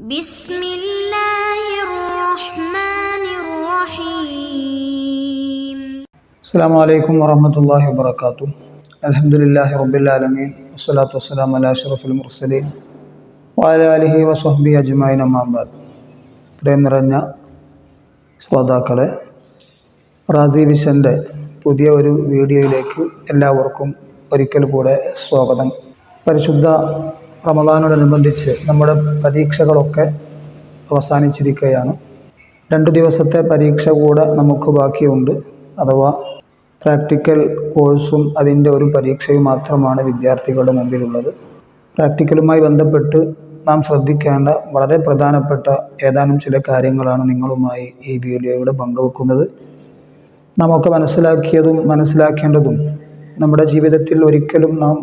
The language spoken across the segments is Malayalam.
بسم الله الرحمن الرحيم അസ്സാം വലൈക്കും വറഹമത്തല്ലാഹി വാബർക്കാത്തു അലഹമുല്ലാഹി റബ്ബുലാലമീൻ വസ്സലാത്തു വസ്സലാം അല അഷ്റഫുൽ മുർസലീൻ വാല അലിഹി വസ്ഹബി അജ്മായിൻ അമ്മാബാദ് പ്രേം നിറഞ്ഞ ശ്രോതാക്കളെ റാസി വിഷൻ്റെ പുതിയ ഒരു വീഡിയോയിലേക്ക് എല്ലാവർക്കും ഒരിക്കൽ കൂടെ സ്വാഗതം പരിശുദ്ധ റമദാനോടനുബന്ധിച്ച് നമ്മുടെ പരീക്ഷകളൊക്കെ അവസാനിച്ചിരിക്കുകയാണ്. രണ്ടു ദിവസത്തെ പരീക്ഷ കൂടെ നമുക്ക് ബാക്കിയുണ്ട്. അഥവാ പ്രാക്ടിക്കൽ കോഴ്സും അതിന്റെ ഒരു പരീക്ഷയും മാത്രമാണ് വിദ്യാർത്ഥികളുടെ മുമ്പിലുള്ളത്. പ്രാക്ടിക്കലുമായി ബന്ധപ്പെട്ട് നാം ശ്രദ്ധിക്കേണ്ട വളരെ പ്രധാനപ്പെട്ട ഏതാനും ചില കാര്യങ്ങളാണ് നിങ്ങളുമായി ഈ വീഡിയോയുടെ പങ്കുവെക്കുന്നത്. നമുക്ക് മനസ്സിലാക്കിയതും മനസ്സിലാക്കേണ്ടതും നമ്മുടെ ജീവിതത്തിൽ ഒരിക്കലും നാം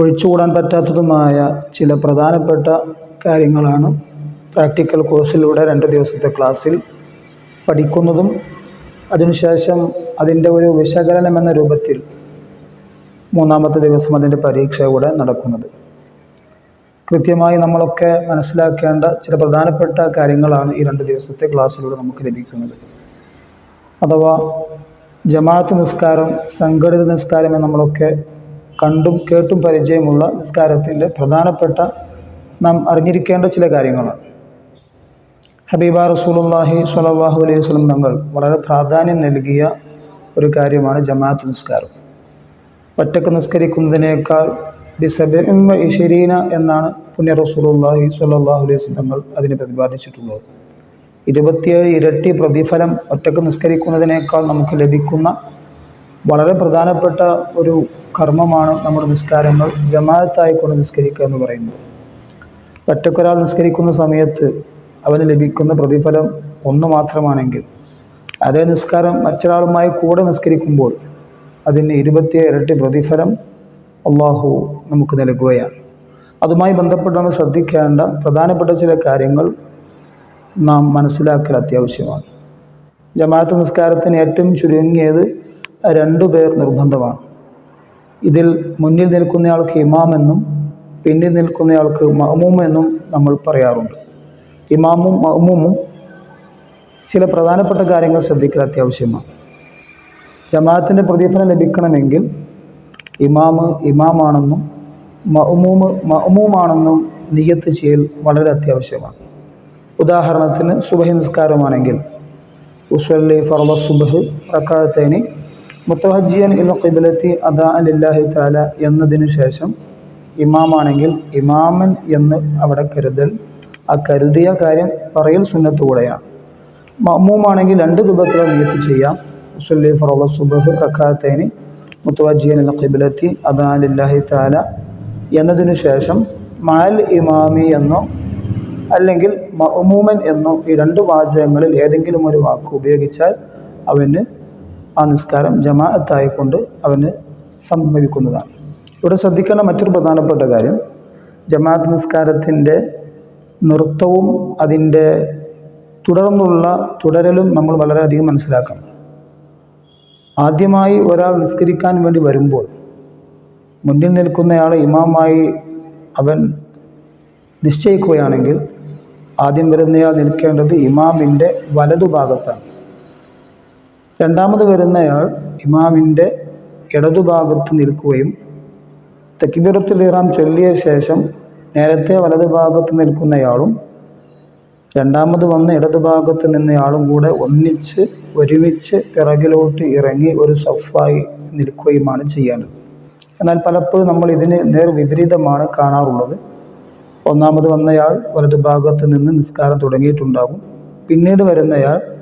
ഒഴിച്ചുകൂടാൻ പറ്റാത്തതുമായ ചില പ്രധാനപ്പെട്ട കാര്യങ്ങളാണ് പ്രാക്ടിക്കൽ കോഴ്സിലൂടെ രണ്ട് ദിവസത്തെ ക്ലാസ്സിൽ പഠിക്കുന്നതും അതിനുശേഷം അതിന്റെ ഒരു വിശകലനം എന്ന രൂപത്തിൽ മൂന്നാമത്തെ ദിവസം അതിന്റെ പരീക്ഷ കൂടെ നടക്കുന്നത്. കൃത്യമായി നമ്മളൊക്കെ മനസ്സിലാക്കേണ്ട ചില പ്രധാനപ്പെട്ട കാര്യങ്ങളാണ് ഈ രണ്ട് ദിവസത്തെ ക്ലാസ്സിലൂടെ നമുക്ക് ലഭിക്കുന്നത്. അഥവാ ജമാഅത്ത് നിസ്കാരം സംഘടിത നിസ്കാരം എന്ന് നമ്മളൊക്കെ കണ്ടും കേട്ടും പരിചയമുള്ള നിസ്കാരത്തിന്റെ പ്രധാനപ്പെട്ട നാം അറിഞ്ഞിരിക്കേണ്ട ചില കാര്യങ്ങളാണ്. ഹബീബ റസൂലുള്ളാഹി സ്വല്ലല്ലാഹു അലൈഹി വസ്ലം തങ്ങൾ വളരെ പ്രാധാന്യം നൽകിയ ഒരു കാര്യമാണ് ജമാഅത്ത് നിസ്കാരം. ഒറ്റയ്ക്ക് നിസ്കരിക്കുന്നതിനേക്കാൾ ഇഷരീന എന്നാണ് പുണ്യ റസൂലുള്ളാഹി സ്വല്ലല്ലാഹു അലൈഹി വസ്ലം തങ്ങൾ അതിനെ പ്രതിപാദിച്ചിട്ടുള്ളത്. ഇരുപത്തിയേഴ് ഇരട്ടി പ്രതിഫലം ഒറ്റയ്ക്ക് നിസ്കരിക്കുന്നതിനേക്കാൾ നമുക്ക് ലഭിക്കുന്ന വളരെ പ്രധാനപ്പെട്ട ഒരു കർമ്മമാണ് നമ്മുടെ നിസ്കാരങ്ങൾ ജമാഅത്തായിക്കൊണ്ട് നിസ്കരിക്കുക എന്ന് പറയുന്നത്. ഒറ്റക്കൊരാൾ നിസ്കരിക്കുന്ന സമയത്ത് അവന് ലഭിക്കുന്ന പ്രതിഫലം ഒന്ന് മാത്രമാണെങ്കിൽ അതേ നിസ്കാരം മറ്റൊരാളുമായി കൂടെ നിസ്കരിക്കുമ്പോൾ അതിന് ഇരുപത്തി ഇരട്ടി പ്രതിഫലം അള്ളാഹു നമുക്ക് നൽകുകയാണ്. അതുമായി ബന്ധപ്പെട്ട് നമ്മൾ ശ്രദ്ധിക്കേണ്ട പ്രധാനപ്പെട്ട ചില കാര്യങ്ങൾ നാം മനസ്സിലാക്കൽ അത്യാവശ്യമാണ്. ജമാഅത്ത് നിസ്കാരത്തിന് ഏറ്റവും ചുരുങ്ങിയത് രണ്ടു പേർ നിർബന്ധമാണ്. ഇതിൽ മുന്നിൽ നിൽക്കുന്നയാൾക്ക് ഇമാമെന്നും പിന്നിൽ നിൽക്കുന്നയാൾക്ക് മഅമൂം എന്നും നമ്മൾ പറയാറുണ്ട്. ഇമാമും മഅമൂമും ചില പ്രധാനപ്പെട്ട കാര്യങ്ങൾ ശ്രദ്ധിക്കൽ അത്യാവശ്യമാണ്. ജമാഅത്തിന്റെ പ്രതിഫലം ലഭിക്കണമെങ്കിൽ ഇമാമ് ഇമാമാണെന്നും മഅമൂമ് മഅമൂമാണെന്നും നിയത്ത് ചെയ്യൽ വളരെ അത്യാവശ്യമാണ്. ഉദാഹരണത്തിന് സുബഹി നിസ്കാരമാണെങ്കിൽ ഉസ്വല്ലി ഫർദ സുബഹ് റക്കാഴത്തേനി മുത്തഹജിയൻ ഇൽ ഖിബലത്തി അദാ അലില്ലാഹി താല എന്നതിനു ശേഷം ഇമാമാണെങ്കിൽ ഇമാമൻ എന്ന് അവിടെ കരുതൽ. ആ കരുതിയ കാര്യം പറയൽ സുന്നത്ത് കൂടെയാണ്. മമ്മൂമാണെങ്കിൽ രണ്ട് രൂപത്തിലെ നിയത്ത് ചെയ്യാം. സുല്ലി ഫറോള സുബഹ് പ്രഖാത്തേനി മുത്തവജിയൻ ഖിബലത്തി അദാ അലില്ലാഹി താല എന്നതിനു ശേഷം മാൽ ഇമാമി എന്നോ അല്ലെങ്കിൽ മഅമൂമൻ എന്നോ ഈ രണ്ട് വാചകങ്ങളിൽ ഏതെങ്കിലും ഒരു വാക്ക് ഉപയോഗിച്ചാൽ അവന് ആ നിസ്കാരം ജമാഅത്തായിക്കൊണ്ട് അവന് സംഭവിക്കുന്നതാണ്. ഇവിടെ ശ്രദ്ധിക്കേണ്ട മറ്റൊരു പ്രധാനപ്പെട്ട കാര്യം ജമാഅത്ത് നിസ്കാരത്തിന്റെ നൃത്തവും അതിന്റെ തുടർന്നുള്ള തുടരലും നമ്മൾ വളരെയധികം മനസ്സിലാക്കണം. ആദ്യമായി ഒരാൾ നിസ്കരിക്കാൻ വേണ്ടി വരുമ്പോൾ മുന്നിൽ നിൽക്കുന്നയാളെ ഇമാമായി അവൻ നിശ്ചയിക്കുകയാണെങ്കിൽ ആദ്യം വരുന്നയാൾ നിൽക്കേണ്ടത് ഇമാമിന്റെ വലതുഭാഗത്താണ്. രണ്ടാമത് വരുന്നയാൾ ഇമാമിന്റെ ഇടതുഭാഗത്ത് നിൽക്കുകയും തെക്കിബിറത്തിൽ ഇറാം ചൊല്ലിയ ശേഷം നേരത്തെ വലതുഭാഗത്ത് നിൽക്കുന്നയാളും രണ്ടാമത് വന്ന് ഇടതുഭാഗത്ത് നിന്നയാളും കൂടെ ഒന്നിച്ച് ഒരുമിച്ച് പിറകിലോട്ട് ഇറങ്ങി ഒരു സഫായി നിൽക്കുകയുമാണ് ചെയ്യേണ്ടത്. എന്നാൽ പലപ്പോഴും നമ്മൾ ഇതിന് നേർ വിപരീതമാണ് കാണാറുള്ളത്. ഒന്നാമത് വന്നയാൾ വലതുഭാഗത്ത് നിന്ന് നിസ്കാരം തുടങ്ങിയിട്ടുണ്ടാകും. പിന്നീട് വരുന്നയാൾ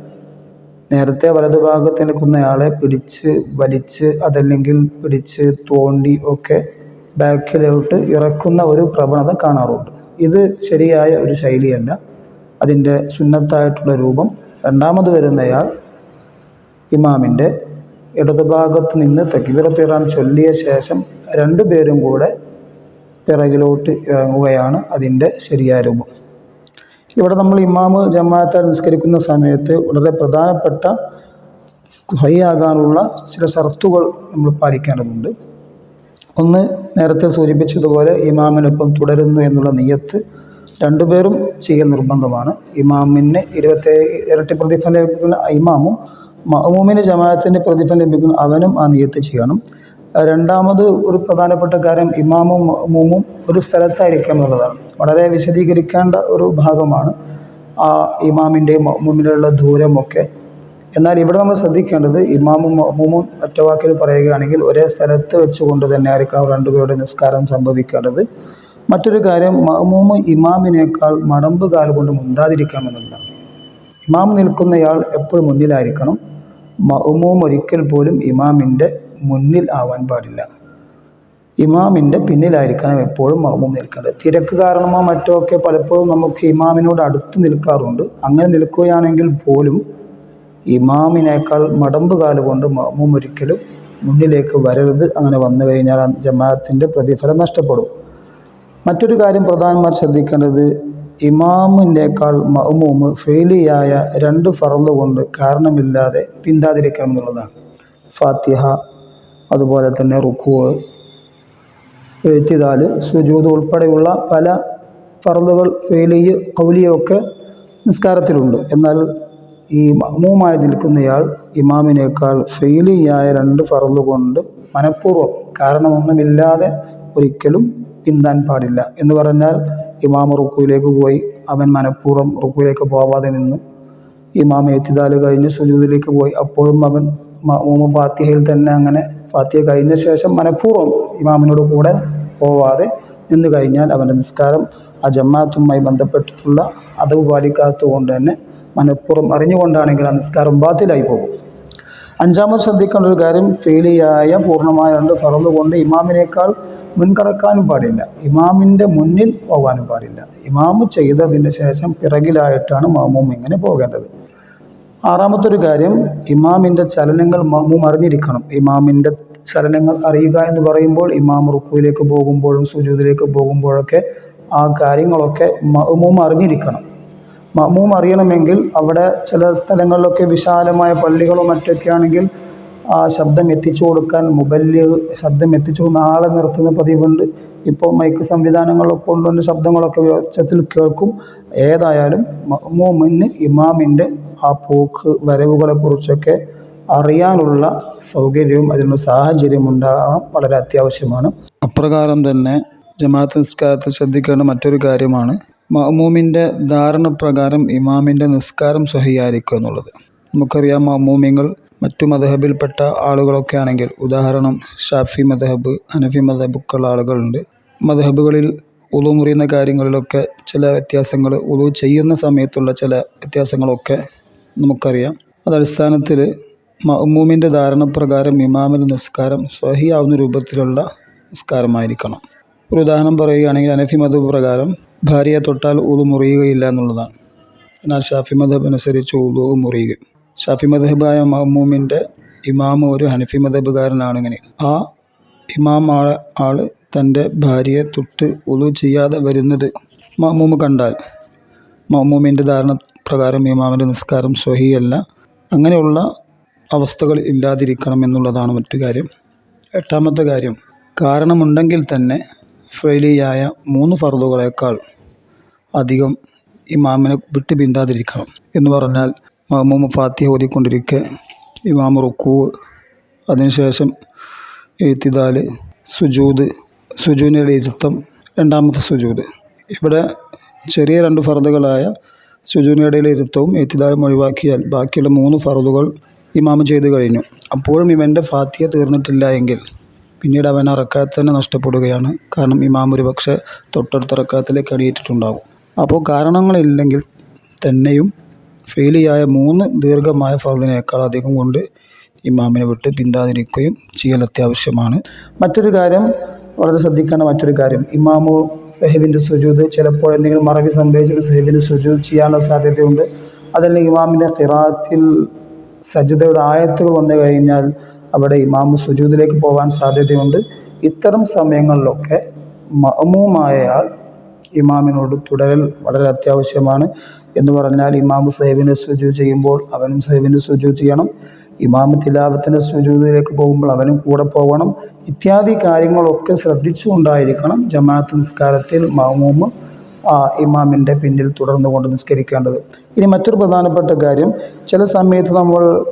നേരത്തെ വലതുഭാഗത്ത് നിൽക്കുന്നയാളെ പിടിച്ച് വലിച്ച് അതല്ലെങ്കിൽ പിടിച്ച് തോണ്ടി ഒക്കെ ബാക്കിലോട്ട് ഇറക്കുന്ന ഒരു പ്രവണത കാണാറുണ്ട്. ഇത് ശരിയായ ഒരു ശൈലിയല്ല. അതിന്റെ സുന്നത്തായിട്ടുള്ള രൂപം രണ്ടാമത് വരുന്നയാൾ ഇമാമിന്റെ ഇടതുഭാഗത്ത് നിന്ന് തക്കിബിറത്തിറാൻ ചൊല്ലിയ ശേഷം രണ്ടു പേരും കൂടെ പിറകിലോട്ട് ഇറങ്ങുകയാണ് അതിന്റെ ശരിയായ രൂപം. ഇവിടെ നമ്മൾ ഇമാമ് ജമാഅത്തായി നിസ്കരിക്കുന്ന സമയത്ത് വളരെ പ്രധാനപ്പെട്ട ഹൈയാകാനുള്ള ചില ഷർത്തുകൾ നമ്മൾ പാലിക്കേണ്ടതുണ്ട്. ഒന്ന് നേരത്തെ സൂചിപ്പിച്ചതുപോലെ ഇമാമിനൊപ്പം തുടരുന്നു എന്നുള്ള നിയത്ത് രണ്ടുപേരും ചെയ്യൽ നിർബന്ധമാണ്. ഇമാമിന് ഇരുപത്തി ഇരട്ടി പ്രതിഫലം ലഭിക്കുന്ന ഇമാമും മഅമൂമിന് ജമാഅത്തിന്റെ പ്രതിഫലം ലഭിക്കുന്ന അവനും ആ നിയത്ത് ചെയ്യണം. രണ്ടാമത് ഒരു പ്രധാനപ്പെട്ട കാര്യം ഇമാമും മൂമും ഒരു സ്ഥലത്തായിരിക്കാം എന്നുള്ളതാണ്. വളരെ വിശദീകരിക്കേണ്ട ഒരു ഭാഗമാണ് ആ ഇമാമിന്റെയും മഅമൂമിലുള്ള ദൂരമൊക്കെ. എന്നാൽ ഇവിടെ നമ്മൾ ശ്രദ്ധിക്കേണ്ടത് ഇമാമും മഅമൂമും ഒറ്റ വാക്കിൽ പറയുകയാണെങ്കിൽ ഒരേ സ്ഥലത്ത് വെച്ചുകൊണ്ട് തന്നെ ആയിരിക്കണം രണ്ടുപേരുടെ നിസ്കാരം സംഭവിക്കേണ്ടത്. മറ്റൊരു കാര്യം മഅമൂമ് ഇമാമിനേക്കാൾ മടമ്പ് കാൽ കൊണ്ട് മുന്താതിരിക്കണമെന്നില്ല ഇമാം നിൽക്കുന്നയാൾ എപ്പോഴും മുന്നിലായിരിക്കണം. മഅമൂം ഒരിക്കൽ പോലും ഇമാമിന്റെ മുന്നിൽ ആവാൻ പാടില്ല. ഇമാമിന്റെ പിന്നിലായിരിക്കണം എപ്പോഴും മഅമൂം നിൽക്കേണ്ടത്. തിരക്ക് കാരണമോ മറ്റോ ഒക്കെ പലപ്പോഴും നമുക്ക് ഇമാമിനോട് അടുത്ത് നിൽക്കാറുണ്ട്. അങ്ങനെ നിൽക്കുകയാണെങ്കിൽ പോലും ഇമാമിനേക്കാൾ മടമ്പ് കാലുകൊണ്ട് മഅമൂം ഒരിക്കലും മുന്നിലേക്ക് വരരുത്. അങ്ങനെ വന്നു കഴിഞ്ഞാൽ ജമാഅത്തിന്റെ പ്രതിഫലം നഷ്ടപ്പെടും. മറ്റൊരു കാര്യം പ്രധാനമാർ ശ്രദ്ധിക്കേണ്ടത് ഇമാമിനേക്കാൾ മഹ്മൂമ് ഫെയിലിയായ രണ്ട് ഫറന്നുകൊണ്ട് കൊണ്ട് കാരണമില്ലാതെ പിന്താതിരിക്കണം എന്നുള്ളതാണ്. ഫാത്തിഹ അതുപോലെ തന്നെ റുക്കുവ് എഴുത്തിതാൽ സുജൂദ് ഉൾപ്പെടെയുള്ള പല ഫറലുകൾ ഫെയിലിയ് കൗലിയൊക്കെ നിസ്കാരത്തിലുണ്ട്. എന്നാൽ ഈ മഹ്മൂമായി നിൽക്കുന്നയാൾ ഇമാമിനേക്കാൾ ഫെയിലിയായ രണ്ട് ഫറൽ കൊണ്ട് മനഃപൂർവം കാരണമൊന്നുമില്ലാതെ ഒരിക്കലും പിന്താൻ പാടില്ല. എന്ന് പറഞ്ഞാൽ ഇമാം റുക്കുവിലേക്ക് പോയി. അവൻ മനഃപൂർവം റുക്കുവിലേക്ക് പോവാതെ നിന്ന്. ഇമാം എത്തിദാൽ കഴിഞ്ഞ് സുജൂദിലേക്ക് പോയി. അപ്പോഴും അവൻ മഹ്മൂമ ഫാത്തിഹയിൽ തന്നെ അങ്ങനെ ഫാത്തിഹ കഴിഞ്ഞ ശേഷം മനഃപൂർവം ഇമാമിനോട് കൂടെ പോവാതെ നിന്ന് കഴിഞ്ഞാൽ അവന്റെ നിസ്കാരം ആ ജമാഅത്തുമായി ബന്ധപ്പെട്ടിട്ടുള്ള അതവ് പാലിക്കാത്തതുകൊണ്ട് തന്നെ മനഃപൂർവം അറിഞ്ഞുകൊണ്ടാണെങ്കിൽ ആ നിസ്കാരം ബാത്തിലായി പോകും. അഞ്ചാമത് ശ്രദ്ധിക്കേണ്ട ഒരു കാര്യം ഫെയിലിയായ പൂർണമായ രണ്ട് ഫറന്ന് കൊണ്ട് ഇമാമിനേക്കാൾ മുൻകടക്കാനും പാടില്ല. ഇമാമിന്റെ മുന്നിൽ പോകാനും പാടില്ല. ഇമാമ് ചെയ്തതിന് ശേഷം പിറകിലായിട്ടാണ് മാമൂം ഇങ്ങനെ പോകേണ്ടത്. ആറാമത്തെ ഒരു കാര്യം ഇമാമിന്റെ ചലനങ്ങൾ മാമൂം അറിഞ്ഞിരിക്കണം. ഇമാമിന്റെ ചലനങ്ങൾ അറിയുക എന്ന് പറയുമ്പോൾ ഇമാം റുക്കുവിലേക്ക് പോകുമ്പോഴും സുജൂദിലേക്ക് പോകുമ്പോഴൊക്കെ ആ കാര്യങ്ങളൊക്കെ മഹ്മൂം അറിഞ്ഞിരിക്കണം. മഹ്മൂം അറിയണമെങ്കിൽ അവിടെ ചില സ്ഥലങ്ങളിലൊക്കെ വിശാലമായ പള്ളികളോ മറ്റൊക്കെ ആണെങ്കിൽ ആ ശബ്ദം എത്തിച്ചു കൊടുക്കാൻ മുബല്യ ശബ്ദം എത്തിച്ചു കൊടുക്കുന്ന ആളെ നിർത്തുന്ന പതിവുണ്ട്. ഇപ്പോൾ മൈക്ക് സംവിധാനങ്ങളൊക്കെ കൊണ്ടുവന്ന ശബ്ദങ്ങളൊക്കെ ഉച്ചത്തിൽ കേൾക്കും. ഏതായാലും മഹ്മൂമിന് ഇമാമിന്റെ ആ പോക്ക് വരവുകളെ കുറിച്ചൊക്കെ അറിയാനുള്ള സൗകര്യവും അതിനുള്ള സാഹചര്യവും ഉണ്ടാകാൻ വളരെ അത്യാവശ്യമാണ്. അപ്രകാരം തന്നെ ജമാഅത്ത് നിസ്കാരത്തിൽ ശ്രദ്ധിക്കേണ്ട മറ്റൊരു കാര്യമാണ് മഅമൂമിന്റെ ധാരണപ്രകാരം ഇമാമിന്റെ നിസ്കാരം സഹിയായിരിക്കുക എന്നുള്ളത്. നമുക്കറിയാം മഅമൂമിങ്ങൾ മറ്റു മതഹബിൽപ്പെട്ട ആളുകളൊക്കെ ആണെങ്കിൽ ഉദാഹരണം ഷാഫി മദഹബ് അനഫി മദഹബുക്കുള്ള ആളുകളുണ്ട്. മദഹബുകളിൽ ഉളു മുറിയുന്ന കാര്യങ്ങളിലൊക്കെ ചില വ്യത്യാസങ്ങൾ ഉളു ചെയ്യുന്ന സമയത്തുള്ള ചില വ്യത്യാസങ്ങളൊക്കെ നമുക്കറിയാം. അതടിസ്ഥാനത്തിൽ മഅമൂമിന്റെ ധാരണപ്രകാരം ഇമാമിന് നിസ്കാരം സ്വഹിയാവുന്ന രൂപത്തിലുള്ള നിസ്കാരമായിരിക്കണം. ഒരു ഉദാഹരണം പറയുകയാണെങ്കിൽ അനഫി മതബ് പ്രകാരം ഭാര്യയെ തൊട്ടാൽ ഉളു മുറിയുകയില്ല എന്നുള്ളതാണ്. എന്നാൽ ഷാഫി മതബ് അനുസരിച്ച് ഉളു മുറിയുക. ഷാഫി മതബായ മഹ്മൂമിന്റെ ഇമാമ് ഒരു ഹനഫി മതബുകാരനാണെങ്കിൽ ആ ഇമാം ആൾ ആൾ തന്റെ ഭാര്യയെ തൊട്ട് ഉളു ചെയ്യാതെ വരുന്നത് മഹ്മൂമ് കണ്ടാൽ. മഹ്മൂമിന്റെ ധാരണ പ്രകാരം ഇമാമിന്റെ നിസ്കാരം സ്വഹിയല്ല അങ്ങനെയുള്ള അവസ്ഥകൾ ഇല്ലാതിരിക്കണം എന്നുള്ളതാണ് മറ്റു കാര്യം. എട്ടാമത്തെ കാര്യം കാരണമുണ്ടെങ്കിൽ തന്നെ ഫെയിലിയായ മൂന്ന് ഫർദുകളേക്കാൾ അധികം ഇമാമിനെ വിട്ട് പിന്താതിരിക്കണം എന്ന് പറഞ്ഞാൽ മഹമൂമ് ഫാത്തിഹ ഓതിക്കൊണ്ടിരിക്കെ ഇമാം റുക്കൂ അതിനുശേഷം എഴുത്തിദാൽ സുജൂദ് സുജൂനിയുടെ ഇരുത്തം രണ്ടാമത്തെ സുജൂദ്. ഇവിടെ ചെറിയ രണ്ട് ഫർദുകളായ സുജൂനിയുടെ ഇരുത്തവും എഴുത്തിദാലും ഒഴിവാക്കിയാൽ ബാക്കിയുള്ള മൂന്ന് ഫറദുകൾ ഇമാമ് ചെയ്തു കഴിഞ്ഞു. അപ്പോഴും ഇവന്റെ ഫാത്തിയ തീർന്നിട്ടില്ല എങ്കിൽ പിന്നീട് അവൻ അറക്കാത്ത് തന്നെ നഷ്ടപ്പെടുകയാണ്. കാരണം ഇമാം ഒരു പക്ഷേ തൊട്ടടുത്ത അറക്കാത്തിലേക്ക് എണീറ്റിട്ടുണ്ടാകും അപ്പോൾ കാരണങ്ങളില്ലെങ്കിൽ തന്നെയും ഫെയിലിയായ മൂന്ന് ദീർഘമായ ഫർദിനേക്കാൾ അധികം കൊണ്ട് ഇമാമിനെ വിട്ട് പിന്താതിരിക്കുകയും ചെയ്യൽ അത്യാവശ്യമാണ്. മറ്റൊരു കാര്യം വളരെ ശ്രദ്ധിക്കേണ്ട മറ്റൊരു കാര്യം. ഇമാമു സഹിബിന്റെ സുജൂദ് ചിലപ്പോൾ എന്തെങ്കിലും മറവി സംഭവിച്ചിട്ട് സഹിബിന്റെ സുജൂദ് ചെയ്യാനുള്ള സാധ്യതയുണ്ട്. അതല്ലെങ്കിൽ ഇമാമിന്റെ ഖിറാത്തിൽ സജിതയുടെ ആയത്തുകൾ വന്നു കഴിഞ്ഞാൽ അവിടെ ഇമാമ് സുജൂദിലേക്ക് പോകാൻ സാധ്യതയുണ്ട്. ഇത്തരം സമയങ്ങളിലൊക്കെ മഅമൂമായയാൾ ഇമാമിനോട് തുടരൽ വളരെ അത്യാവശ്യമാണ് എന്ന് പറഞ്ഞാൽ ഇമാമ് സൈബിന് സുജു ചെയ്യുമ്പോൾ അവനും സൈബിന് സുജു ചെയ്യണം. ഇമാമ് തിലാവത്തിന്റെ സുജൂദിലേക്ക് പോകുമ്പോൾ അവനും കൂടെ പോകണം ഇത്യാദി കാര്യങ്ങളൊക്കെ ശ്രദ്ധിച്ചുകൊണ്ടായിരിക്കണം ജമാഅത്ത് നിസ്കാരത്തിൽ മഅമൂമ് ഇമാമിന്റെ പിന്നിൽ തുടർന്നു കൊണ്ട് നിസ്കരിക്കേണ്ടത്. ഇനി മറ്റൊരു പ്രധാനപ്പെട്ട കാര്യം ചില സമയത്ത് നമ്മൾ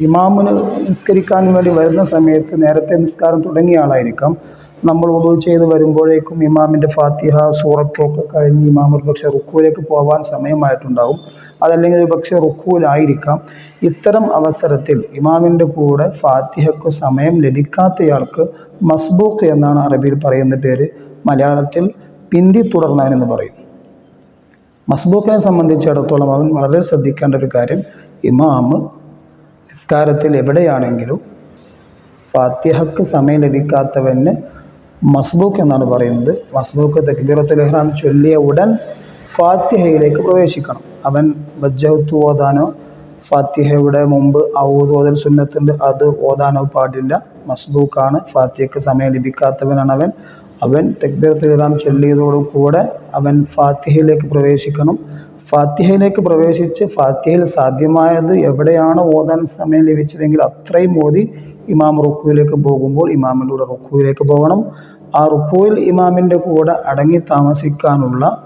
ഇമാമിന് നിസ്കരിക്കാൻ വേണ്ടി വരുന്ന സമയത്ത് നേരത്തെ നിസ്കാരം തുടങ്ങിയ ആളായിരിക്കാം. നമ്മൾ ഉദു ചെയ്ത് വരുമ്പോഴേക്കും ഇമാമിന്റെ ഫാത്തിഹ സൂറത്തൊക്കെ കഴിഞ്ഞ് ഇമാം ഒരു പക്ഷേ റുക്കുവിലേക്ക് പോകാൻ സമയമായിട്ടുണ്ടാവും. അതല്ലെങ്കിൽ ഒരു പക്ഷേ റുക്കുവിലായിരിക്കാം. ഇത്തരം അവസരത്തിൽ ഇമാമിന്റെ കൂടെ ഫാത്തിഹയ്ക്ക് സമയം ലഭിക്കാത്തയാൾക്ക് മസ്ബൂഖ് എന്നാണ് അറബിയിൽ പറയുന്ന പേര്. മലയാളത്തിൽ പിന്തി തുടർന്നവനെന്ന് പറയും. മസ്ബൂഖിനെ സംബന്ധിച്ചിടത്തോളം അവൻ വളരെ ശ്രദ്ധിക്കേണ്ട ഒരു കാര്യം ഇമാമ് നിസ്കാരത്തിൽ എവിടെയാണെങ്കിലും ഫാത്തിഹക്ക് സമയം ലഭിക്കാത്തവന് മസ്ബൂക്ക് എന്നാണ് പറയുന്നത്. മസ്ബൂക്ക് തക്ബീറത്തുൽ ഇഹ്റാം ചൊല്ലിയ ഉടൻ ഫാത്തിഹയിലേക്ക് പ്രവേശിക്കണം. അവൻ ബജ്ജഹത്ത് ഓതാനോ ഫാത്തിഹയുടെ മുമ്പ് ഔദ് ഓതൽ സുന്നത്തുണ്ട് അത് ഓതാനോ പാടില്ല. മസ്ബൂക്കാണ് ഫാത്തിഹയ്ക്ക് സമയം ലഭിക്കാത്തവനാണ് അവൻ. അവൻ തക്ബീറത്തുൽ ഇഹ്റാം ചൊല്ലിയതോടുകൂടെ അവൻ ഫാത്തിഹയിലേക്ക് പ്രവേശിക്കണം. ഫാത്തിഹയിലേക്ക് പ്രവേശിച്ച് ഫാത്തിഹയിൽ സാധ്യമായത് എവിടെയാണ് ഓതാൻ സമയം ലഭിച്ചതെങ്കിൽ അത്രയും ഓതി ഇമാം റുക്കുവിലേക്ക് പോകുമ്പോൾ ഇമാമിലൂടെ കൂടെ റുക്കുവിലേക്ക് പോകണം. ആ റുക്കുവിൽ ഇമാമിന്റെ കൂടെ അടങ്ങി താമസിക്കാനുള്ള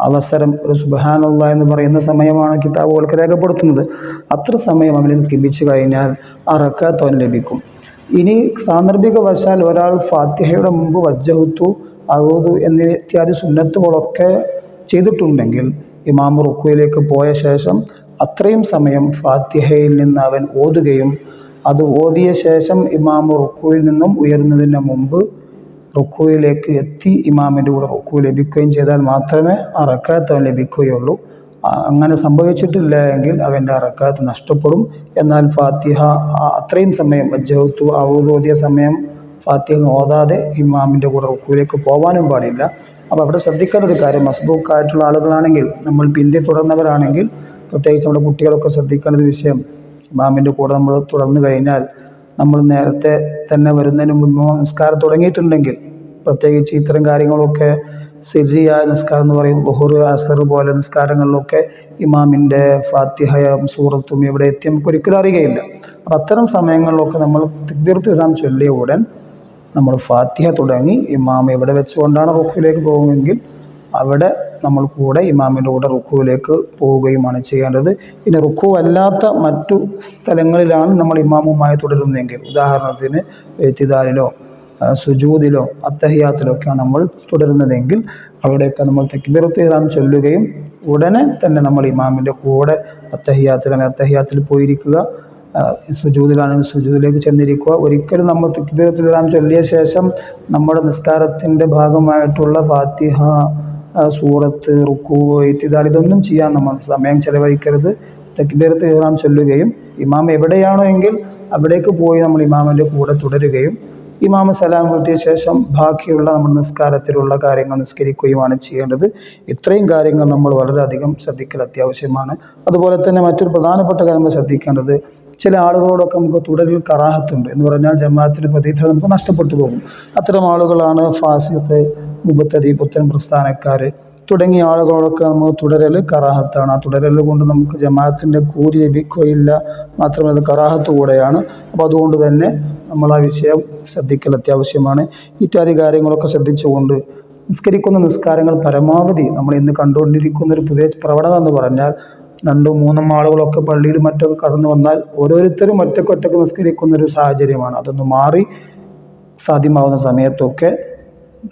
അവസരം ഒരു സുബഹാനുള്ള എന്ന് പറയുന്ന സമയമാണ് കിതാബുകൾക്ക് രേഖപ്പെടുത്തുന്നത്. അത്ര സമയം അവനിൽ ലഭിച്ചു കഴിഞ്ഞാൽ ആ റക്കാത്ത് അവൻ ലഭിക്കും. ഇനി സാന്ദർഭിക സാന്ദർഭികവശാൽ ഒരാൾ ഫാത്തിഹയുടെ മുമ്പ് വജ്ജഹുത്തു അഴുതു എന്നീ ഇത്യാദി സുന്നത്തുകളൊക്കെ ചെയ്തിട്ടുണ്ടെങ്കിൽ ഇമാം റുക്കുയിലേക്ക് പോയ ശേഷം അത്രയും സമയം ഫാത്തിഹയിൽ നിന്ന് അവൻ ഓതുകയും അത് ഓതിയ ശേഷം ഇമാം റുക്കുവിൽ നിന്നും ഉയരുന്നതിന് മുമ്പ് റുക്കുയിലേക്ക് എത്തി ഇമാമിന്റെ കൂടെ റുക്കു ലഭിക്കുകയും ചെയ്താൽ മാത്രമേ ആ റക്കാത്ത് അവൻ ലഭിക്കുകയുള്ളൂ. അങ്ങനെ സംഭവിച്ചിട്ടില്ല എങ്കിൽ അവന്റെ അറക്കാത്ത് നഷ്ടപ്പെടും. എന്നാൽ ഫാത്തിഹ അത്രയും സമയം ജൗത്തു അവതോദിയ സമയം ഫാത്തിഹ ഓതാതെ ഇമാമിന്റെ കൂടെ റുക്കുവിലേക്ക് പോകാനും പാടില്ല. അപ്പോൾ അവിടെ ശ്രദ്ധിക്കേണ്ട ഒരു കാര്യം മസ്ബൂക്കായിട്ടുള്ള ആളുകളാണെങ്കിൽ നമ്മൾ പിന്തി തുടർന്നവരാണെങ്കിൽ പ്രത്യേകിച്ച് നമ്മുടെ കുട്ടികളൊക്കെ ശ്രദ്ധിക്കേണ്ട ഒരു വിഷയം ഇമാമിന്റെ കൂടെ നമ്മൾ തുടർന്നു കഴിഞ്ഞാൽ നമ്മൾ നേരത്തെ തന്നെ വരുന്നതിന് മുമ്പ് നമസ്കാരം തുടങ്ങിയിട്ടുണ്ടെങ്കിൽ പ്രത്യേകിച്ച് ഇത്തരം കാര്യങ്ങളൊക്കെ സിരിയായ നിസ്കാരം എന്ന് പറയും. ബഹുർ അസർ പോലെ നിസ്കാരങ്ങളിലൊക്കെ ഇമാമിന്റെ ഫാത്തിഹയം സൂറത്തും ഇവിടെ എത്തി നമുക്ക് ഒരിക്കലും അറിയുകയില്ല. അപ്പം അത്തരം സമയങ്ങളിലൊക്കെ നമ്മൾ തിക്തീർത്ത് ഇറാം ചൊല്ലിയ ഉടൻ നമ്മൾ ഫാത്തിഹ തുടങ്ങി ഇമാം എവിടെ വെച്ചുകൊണ്ടാണ് റുഖുവിലേക്ക് പോകുമെങ്കിൽ അവിടെ നമ്മൾ കൂടെ ഇമാമിന്റെ കൂടെ റുഖുവിലേക്ക് പോവുകയുമാണ് ചെയ്യേണ്ടത്. ഇനി റുഖു അല്ലാത്ത മറ്റു സ്ഥലങ്ങളിലാണ് നമ്മൾ ഇമാമുമായി തുടരുന്നതെങ്കിൽ. ഉദാഹരണത്തിന് എത്തിദാലിലോ സുജൂദിലോ അത്തഹിയാത്തിലോ ഒക്കെയാണ് നമ്മൾ തുടരുന്നതെങ്കിൽ അവിടെയൊക്കെ നമ്മൾ തെക്കിബിറത്ത് ഇറാം ചൊല്ലുകയും ഉടനെ തന്നെ നമ്മൾ ഇമാമിന്റെ കൂടെ അത്തഹിയാത്തിലാണ് അത്തഹിയാത്തിൽ പോയിരിക്കുക. സുജൂതിലാണെങ്കിൽ സുജൂതിലേക്ക് ചെന്നിരിക്കുക. ഒരിക്കലും നമ്മൾ തെക്കിബിറത്തുൽ ഇറാം ചൊല്ലിയ ശേഷം നമ്മുടെ നിസ്കാരത്തിന്റെ ഭാഗമായിട്ടുള്ള ഫാത്തിഹ സൂറത്ത് റുക്കു ഇത്തിദാൽ ഇതൊന്നും ചെയ്യാൻ നമ്മൾ സമയം ചെലവഴിക്കരുത്. തക്ബീറത്ത് ഇഹ്റാം ചൊല്ലുകയും ഇമാം എവിടെയാണോ എങ്കിൽ അവിടേക്ക് പോയി നമ്മൾ ഇമാമിന്റെ കൂടെ തുടരുകയും ഇമാമ സലാം കിട്ടിയ ശേഷം ബാക്കിയുള്ള നമ്മൾ നിസ്കാരത്തിലുള്ള കാര്യങ്ങൾ നിസ്കരിക്കുകയുമാണ് ചെയ്യേണ്ടത്. ഇത്രയും കാര്യങ്ങൾ നമ്മൾ വളരെയധികം ശ്രദ്ധിക്കൽ അത്യാവശ്യമാണ്. അതുപോലെ തന്നെ മറ്റൊരു പ്രധാനപ്പെട്ട കാര്യം നമ്മൾ ശ്രദ്ധിക്കേണ്ടത് ചില ആളുകളോടൊക്കെ നമുക്ക് തുടരിൽ കറാഹത്തുണ്ട് എന്ന് പറഞ്ഞാൽ ജമാഅത്തിന്റെ പ്രതീക്ഷ നമുക്ക് നഷ്ടപ്പെട്ടു പോകും. അത്തരം ആളുകളാണ് ഫാസിഖ് മുബത്തരി പുത്തൻ പ്രസ്ഥാനക്കാർ തുടങ്ങിയ ആളുകളൊക്കെ നമുക്ക് തുടരൽ കറാഹത്താണ്. ആ തുടരൽ കൊണ്ട് നമുക്ക് ജമാഅത്തിന്റെ കൂലി ലഭിക്കുകയില്ല. മാത്രമല്ല അത് കറാഹത്ത് കൂടെയാണ്. അപ്പോൾ അതുകൊണ്ട് തന്നെ നമ്മൾ ആ വിഷയം ശ്രദ്ധിക്കൽ അത്യാവശ്യമാണ്. ഇത്യാദി കാര്യങ്ങളൊക്കെ ശ്രദ്ധിച്ചുകൊണ്ട് നിസ്കരിക്കുന്ന നിസ്കാരങ്ങൾ പരമാവധി നമ്മൾ ഇന്ന് കണ്ടുകൊണ്ടിരിക്കുന്ന ഒരു പുതിയ പ്രവണത എന്ന് പറഞ്ഞാൽ രണ്ടും മൂന്നും ആളുകളൊക്കെ പള്ളിയിൽ മറ്റൊക്കെ കടന്നു വന്നാൽ ഓരോരുത്തരും ഒറ്റക്കൊറ്റക്ക് നിസ്കരിക്കുന്ന ഒരു സാഹചര്യമാണ്. അതൊന്ന് മാറി സാധ്യമാവുന്ന സമയത്തൊക്കെ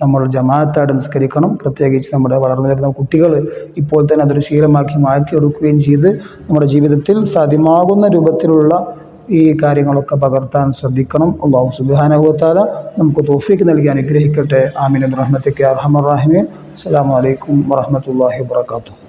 നമ്മൾ ജമാഅത്തായിട്ട് നിസ്കരിക്കണം. പ്രത്യേകിച്ച് നമ്മുടെ വളർന്നു വരുന്ന കുട്ടികൾ ഇപ്പോൾ തന്നെ അതൊരു ശീലമാക്കി മാറ്റിയെടുക്കുകയും ചെയ്ത് നമ്മുടെ ജീവിതത്തിൽ സാധ്യമാകുന്ന രൂപത്തിലുള്ള ഈ കാര്യങ്ങളൊക്കെ പകർത്താൻ ശ്രദ്ധിക്കണം. അള്ളാഹു സുബാനഹുത്താല നമുക്ക് തോഫീക്ക് നൽകി അനുഗ്രഹിക്കട്ടെ. ആമീൻ. റഹ്മത്തേക്ക് അസ്സാം വലൈക്കും വറഹമത്തല്ലാഹി വാത്തു